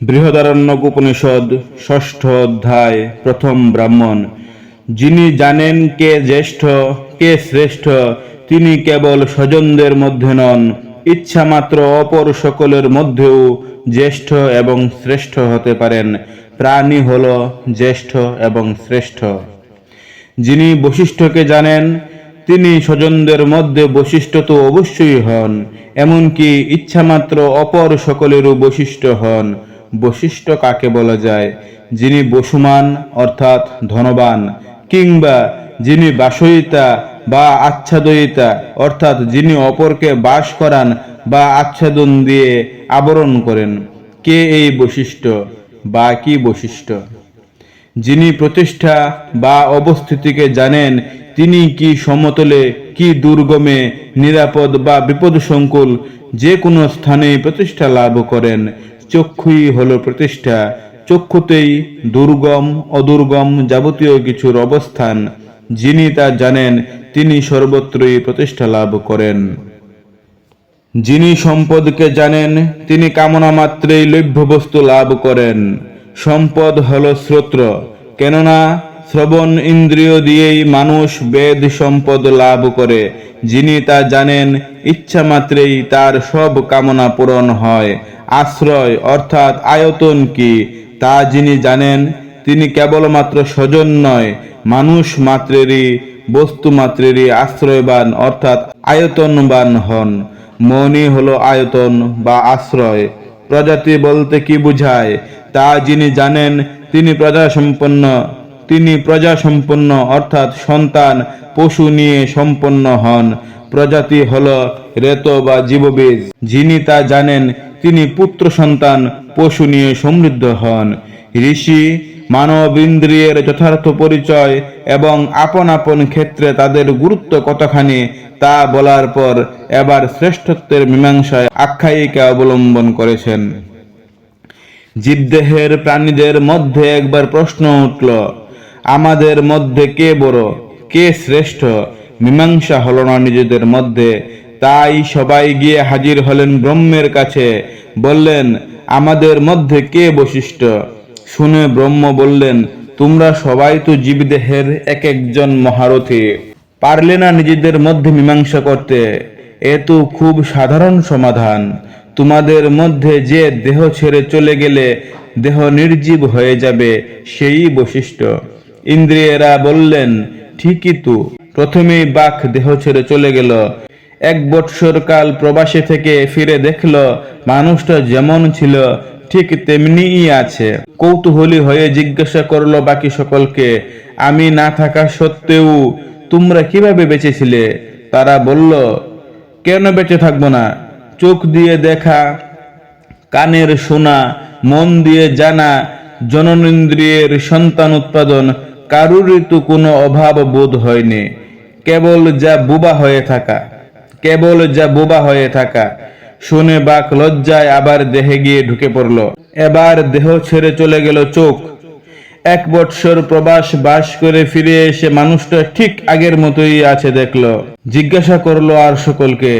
বৃহদারণ্যক উপনিষদ, ষষ্ঠ অধ্যায়, প্রথম ব্রাহ্মণ। যিনি জানেন কে জ্যেষ্ঠ, কে শ্রেষ্ঠ, তিনি কেবল স্বজনদের মধ্যে নন, ইচ্ছামাত্র অপর সকলের মধ্যেও জ্যেষ্ঠ এবং শ্রেষ্ঠ হতে পারেন। প্রাণী হল জ্যেষ্ঠ এবং শ্রেষ্ঠ। যিনি বৈশিষ্ট্যকে জানেন, তিনি স্বজনদের মধ্যে বৈশিষ্ট্য তো অবশ্যই হন, এমনকি ইচ্ছামাত্র অপর সকলেরও বৈশিষ্ট্য হন। বৈশিষ্ট্য কাকে বলা যায়? যিনি বসুমান, অর্থাৎ ধনবান, কিংবা যিনি বাসয়িতা বা আচ্ছাদয়িতা, অর্থাৎ যিনি অপরকে বাস করান বা আচ্ছাদন দিয়ে আবরণ করেন। কে এই বৈশিষ্ট্য বা কি বৈশিষ্ট্য যিনি প্রতিষ্ঠা বা অবস্থিতিকে জানেন, তিনি কি সমতলে, কি দুর্গমে, নিরাপদ বা বিপদসংকুল যে কোনো স্থানে প্রতিষ্ঠা লাভ করেন। চক্ষুই হল প্রতিষ্ঠা, চক্ষুতেই দুর্গম, অদুর্গম যাবতীয় কিছুর অবস্থান। যিনি তা জানেন, তিনি সর্বত্রই প্রতিষ্ঠা লাভ করেন। যিনি সম্পদকে জানেন, তিনি কামনা মাত্রেই লভ্য বস্তু লাভ করেন। সম্পদ হল শ্রোত্র কেননা শ্রবণ ইন্দ্রিয় দিয়েই মানুষ বেদ সম্পদ লাভ করে। যিনি তা জানেন, ইচ্ছা মাত্রেই তার সব কামনা পূরণ হয়। আশ্রয় অর্থাৎ আয়তন কি? তা যিনি জানেন, তিনি কেবলমাত্র স্বজন নয়, মানুষ মাত্রেরই, বস্তু মাত্রেরই আশ্রয়বান অর্থাৎ আয়তনবান হন। মনই হলো আয়তন বা আশ্রয়। প্রজাতি বলতে কি বুঝায়? তা যিনি জানেন, তিনি প্রজা সম্পন্ন তিনি প্রজা সম্পন্ন অর্থাৎ সন্তান, পশু নিয়ে সম্পন্ন হন। প্রজাতি হল রেত বা জীববীজ। যিনি তা জানেন, তিনি পুত্র সন্তান, পশু নিয়ে সমৃদ্ধ হন। ঋষি মানব ইন্দ্রিয়ের যথার্থ পরিচয় এবং আপন আপন ক্ষেত্রে তাদের গুরুত্ব কতখানি, তা বলার পর এবার শ্রেষ্ঠত্বের মীমাংসায় আখ্যায়িকা অবলম্বন করেছেন। জীবদেহের প্রাণীদের মধ্যে একবার প্রশ্ন উঠল আমাদের মধ্যে কে বড়? কে শ্রেষ্ঠ? মীমাংসা হল না নিজেদের মধ্যে। তাই সবাই গিয়ে হাজির হলেন ব্রহ্মের কাছে। বললেন, আমাদের মধ্যে কে বৈশিষ্ট্য শুনে ব্রহ্ম বললেন, তোমরা সবাই তো জীবদেহের এক একজন মহারথী। পারলে না নিজেদের মধ্যে মীমাংসা করতে? এ তো খুব সাধারণ সমাধান। তোমাদের মধ্যে যে দেহ ছেড়ে চলে গেলে দেহ নির্জীব হয়ে যাবে, সেই বৈশিষ্ট্য ইন্দ্রিয়েরা বললেন, ঠিকই তো। প্রথমেই বাঘ দেহ ছেড়ে চলে গেল। এক বৎসর কাল প্রবাসে থেকে ফিরে দেখল, মানুষটা যেমন ছিল, ঠিক তেমনিই আছে। কৌতূহলী হয়ে জিজ্ঞাসা করল বাকি সকলকে, আমি না থাকা সত্ত্বেও তোমরা কীভাবে বেঁচেছিলে? তারা বলল, কেন বেঁচে থাকব না? চোখ দিয়ে দেখা, কানের শোনা, মন দিয়ে জানা, জননেন্দ্রিয়ের সন্তান উৎপাদন কারুরই তো কোনো অভাব বোধ হয়নি। কেবল যা বোবা হয়ে থাকা, কেবল যা বোবা হয়ে থাকা। শুনে বাক লজ্জায় আবার দেহে গিয়ে ঢুকে পড়ল। এবার দেহ ছেড়ে চলে গেল চোখ। এক বৎসর প্রবাস বাস করে ফিরে এসে মানুষটা ঠিক আগের মতোই আছে দেখল। জিজ্ঞাসা করল আর সকলকে,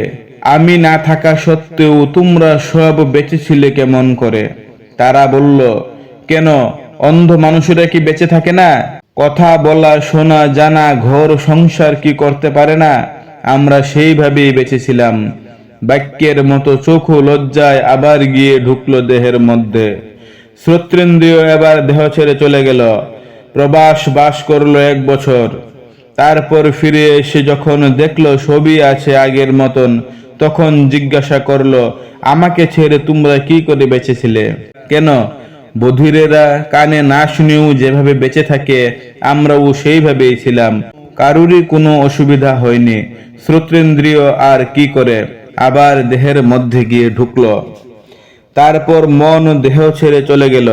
আমি না থাকা সত্ত্বেও তোমরা সব বেঁচেছিলে কেমন করে? তারা বলল, কেন? অন্ধ মানুষেরা কি বেঁচে থাকে না? কথা বলা, শোনা, জানা, ঘর সংসার কি করতে পারে না? আমরা সেইভাবেই বেঁচেছিলাম। বাক্যের মতো চোখও লজ্জায় আবার গিয়ে ঢুকলো দেহের মধ্যে। শ্রোত্রেন্দ্রিয় এবার দেহ ছেড়ে চলে গেল। প্রবাস বাস করল এক বছর। তারপর ফিরে এসে যখন দেখল সবই আছে আগের মতন, তখন জিজ্ঞাসা করল, আমাকে ছেড়ে তোমরা কি করে বেঁচেছিলে? কেন? বধিরেরা কানে না শুনেও যেভাবে বেঁচে থাকে, আমরাও সেইভাবেই ছিলাম। কারুরই কোনো অসুবিধা হয়নি। শ্রোত্রেন্দ্রিয় আর কি করে? আবার দেহের মধ্যে গিয়ে ঢুকলো। তারপর মন দেহ ছেড়ে চলে গেল।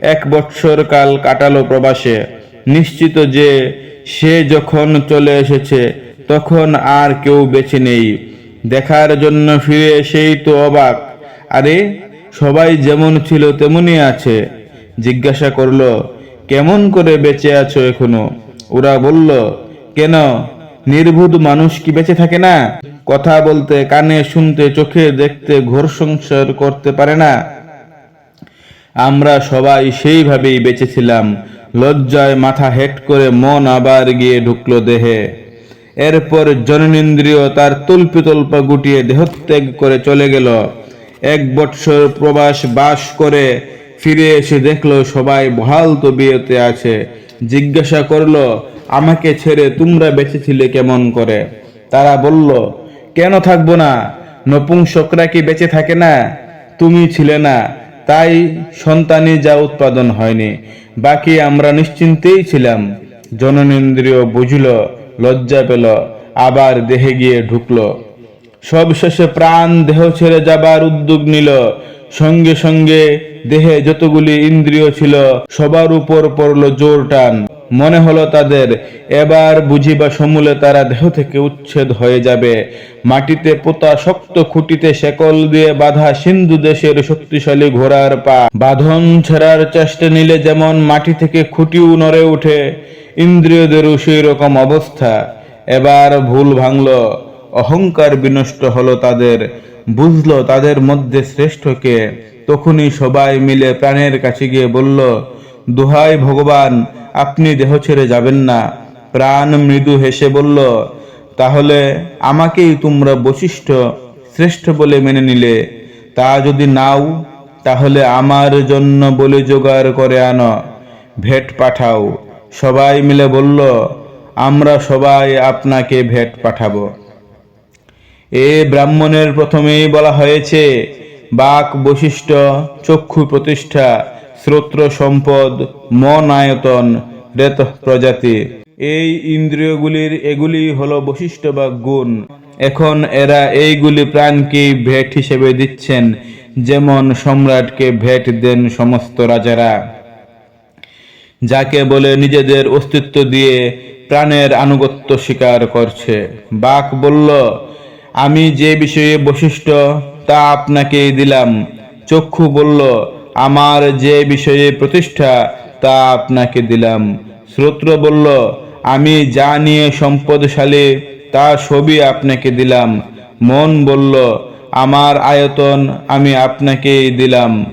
এক বৎসর কাল কাটালো প্রবাসে। নিশ্চিত যে সে যখন চলে এসেছে, তখন আর কেউ বেছে নেই। দেখার জন্য ফিরে এসেই তো অবাক। আরে সবাই যেমন ছিল তেমনই আছে। জিজ্ঞাসা করল, কেমন করে বেঁচে আছো এখনও? ওরা বলল, কেন? নির্বুধ মানুষ কি বেঁচে থাকে না? কথা বলতে, কানে শুনতে, চোখে দেখতে ঘোর সংসার করতে পারে না। আমরা সবাই সেইভাবেই বেঁচেছিলাম। লজ্জায় মাথা হেট করে মন আবার গিয়ে ঢুকলো দেহে। এরপর জননেন্দ্রিয় তার তল্পিতল্পা গুটিয়ে দেহত্যাগ করে চলে গেল। এক বৎসর প্রবাস বাস করে ফিরে এসে দেখল সবাই বহাল তবিয়তে আছে। জিজ্ঞাসা করল, আমাকে ছেড়ে তোমরা বেঁচেছিলে কেমন করে? তারা বলল, কেন থাকব না? নপুংসকরা কি বেঁচে থাকে না? তুমি ছিলে না, তাই সন্তানই যা উৎপাদন হয়নি, বাকি আমরা নিশ্চিন্তেই ছিলাম। জননেন্দ্রিয় বুঝল, লজ্জা পেল, আবার দেহে গিয়ে ঢুকলো। সবশেষে প্রাণ দেহ ছেড়ে যাবার উদ্যোগ নিল। সঙ্গে সঙ্গে দেহে যতগুলি ইন্দ্রিয় ছিল, সবার উপর পড়ল জোর টান। মনে হলো তাদের, এবার বুঝি বা সমূলে তারা দেহ থেকে উচ্ছেদ হয়ে যাবে। মাটিতে পোতা শক্ত খুঁটিতে শেকল দিয়ে বাঁধা সিন্ধু দেশের শক্তিশালী ঘোড়ার পা। বাঁধন ছেড়ার চেষ্টা নিলে যেমন মাটি থেকে খুঁটিও নড়ে উঠে ইন্দ্রিয়দেরও সেই রকম অবস্থা। এবার ভুল ভাঙলো। অহংকার বিনষ্ট হলো তাদের, বুঝলো তাদের মধ্যে শ্রেষ্ঠকে। তখনই সবাই মিলে প্রাণের কাছে গিয়ে বলল, দোহাই ভগবান, আপনি দেহ ছেড়ে যাবেন না। প্রাণ মৃদু হেসে বলল, তাহলে আমাকেই তোমরা বৈশিষ্ট্য শ্রেষ্ঠ বলে মেনে নিলে। তা যদি নাও, তাহলে আমার জন্য বলে জোগাড় করে আনো। ভেট পাঠাও। সবাই মিলে বলল, আমরা সবাই আপনাকে ভেট পাঠাবো। এ ব্রাহ্মণের প্রথমেই বলা হয়েছে, বাক বৈশিষ্ট্য, চক্ষু প্রতিষ্ঠা, শ্রোত্র সম্পদ, মন আয়তন, রেত প্রজাতি। এই ইন্দ্রিয়গুলির, এগুলি হলো বৈশিষ্ট্য বা গুণ। এখন এরা এইগুলি প্রাণকে ভেট হিসেবে দিচ্ছেন, যেমন সম্রাটকে ভেট দেন সমস্ত রাজারা। যাকে বলে নিজেদের অস্তিত্ব দিয়ে প্রাণের আনুগত্য স্বীকার করছে। বাক বলল আমি যে বিষয়ে বৈশিষ্ট্য তা আপনাকে দিলাম। চক্ষু বলল, আমার যে বিষয়ে প্রতিষ্ঠা, তা আপনাকে দিলাম। শ্রোত্র বলল, আমি যা নিয়ে সম্পদশালী, তা সবই আপনাকে দিলাম। মন বলল, আমার আয়তন আমি আপনাকেই দিলাম।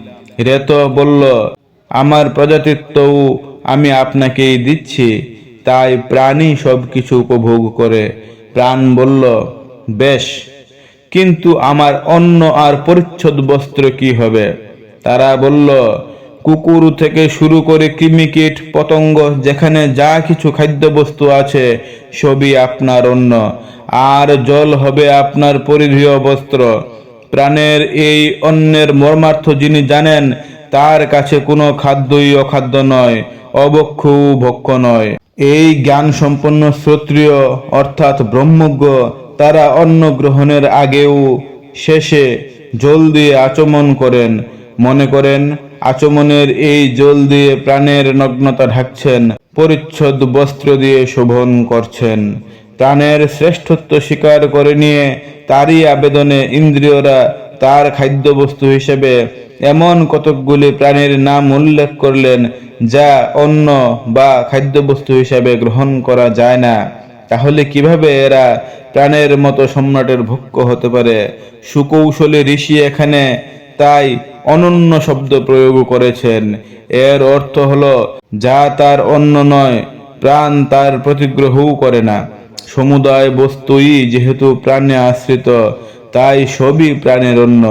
রেত বলল, আমার প্রজাতিত্বও আমি আপনাকেই দিচ্ছি। তাই প্রাণী সব কিছু উপভোগ করে। প্রাণ বলল বেশ, কিন্তু আমার অন্ন আর পরিচ্ছদ বস্ত্র কি হবে? তারা বলল, কুকুর থেকে শুরু করে কৃমিকীট, পতঙ্গ, যেখানে যা কিছু খাদ্যবস্তু আছে, সবই আপনার অন্ন। আর জল হবে আপনার পরিধেয় বস্ত্র। প্রাণের এই অন্যের মর্মার্থ যিনি জানেন, তার কাছে কোনো খাদ্যই অখাদ্য নয়, অবক্ষ ভক্ষ নয়। এই জ্ঞান সম্পন্ন শ্রোত্রিয়, অর্থাৎ ব্রহ্মজ্ঞ তারা অন্ন গ্রহণের আগেও শেষে জল দিয়ে আচমন করেন। মনে করেন, আচমনের এই জল দিয়ে প্রাণের নগ্নতা ঢাকছেন, পরিচ্ছদ বস্ত্র দিয়ে শোভন করছেন। প্রাণের শ্রেষ্ঠত্ব স্বীকার করে নিয়ে তারই আবেদনে ইন্দ্রিয়রা তার খাদ্যবস্তু হিসেবে এমন কতকগুলি প্রাণীর নাম উল্লেখ করলেন যা অন্য বা খাদ্যবস্তু হিসাবে গ্রহণ করা যায় না। তাহলে কীভাবে এরা প্রাণের মতো সম্রাটের ভক্ষ হতে পারে। সুকৌশলী ঋষি এখানে তাই অনন্য শব্দ প্রয়োগ করেছেন। এর অর্থ হল, যা তার অন্য নয়, প্রাণ তার প্রতিগ্রহও করে না। সমুদায় বস্তুই যেহেতু প্রাণে আশ্রিত, তাই সবই প্রাণের অন্য।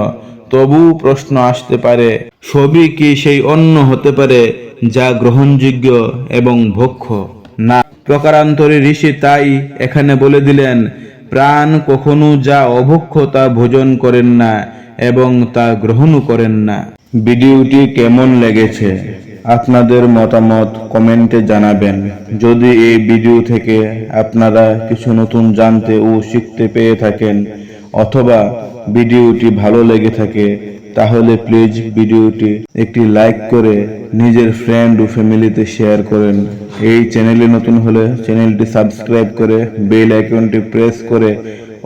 তবু প্রশ্ন আসতে পারে, সবই কি সেই অন্ন হতে পারে, যা গ্রহণযোগ্য এবং ভক্ষ? না। প্রকারান্তরে ঋষি তাই এখানে বলে দিলেন প্রাণ কখনো যা অভক্ষতা ভোজন করেন না এবং তা গ্রহণও করেন না। ভিডিওটি কেমন লেগেছে? আপনাদের মতামত কমেন্টে জানাবেন। যদি এই ভিডিও থেকে আপনারা কিছু নতুন জানতে ও শিখতে পেয়ে থাকেন, অথবা ভিডিওটি ভালো লেগে থাকে তাহলে প্লিজ ভিডিওটি একটি লাইক করে নিজের ফ্রেন্ড ও ফ্যামিলিতে শেয়ার করেন। এই চ্যানেলে নতুন হলে চ্যানেলটি সাবস্ক্রাইব করে বেল আইকনটি প্রেস করে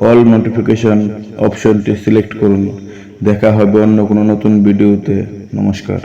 অল নোটিফিকেশন অপশনটি সিলেক্ট করুন। দেখা হবে অন্য কোনো নতুন ভিডিওতে। নমস্কার।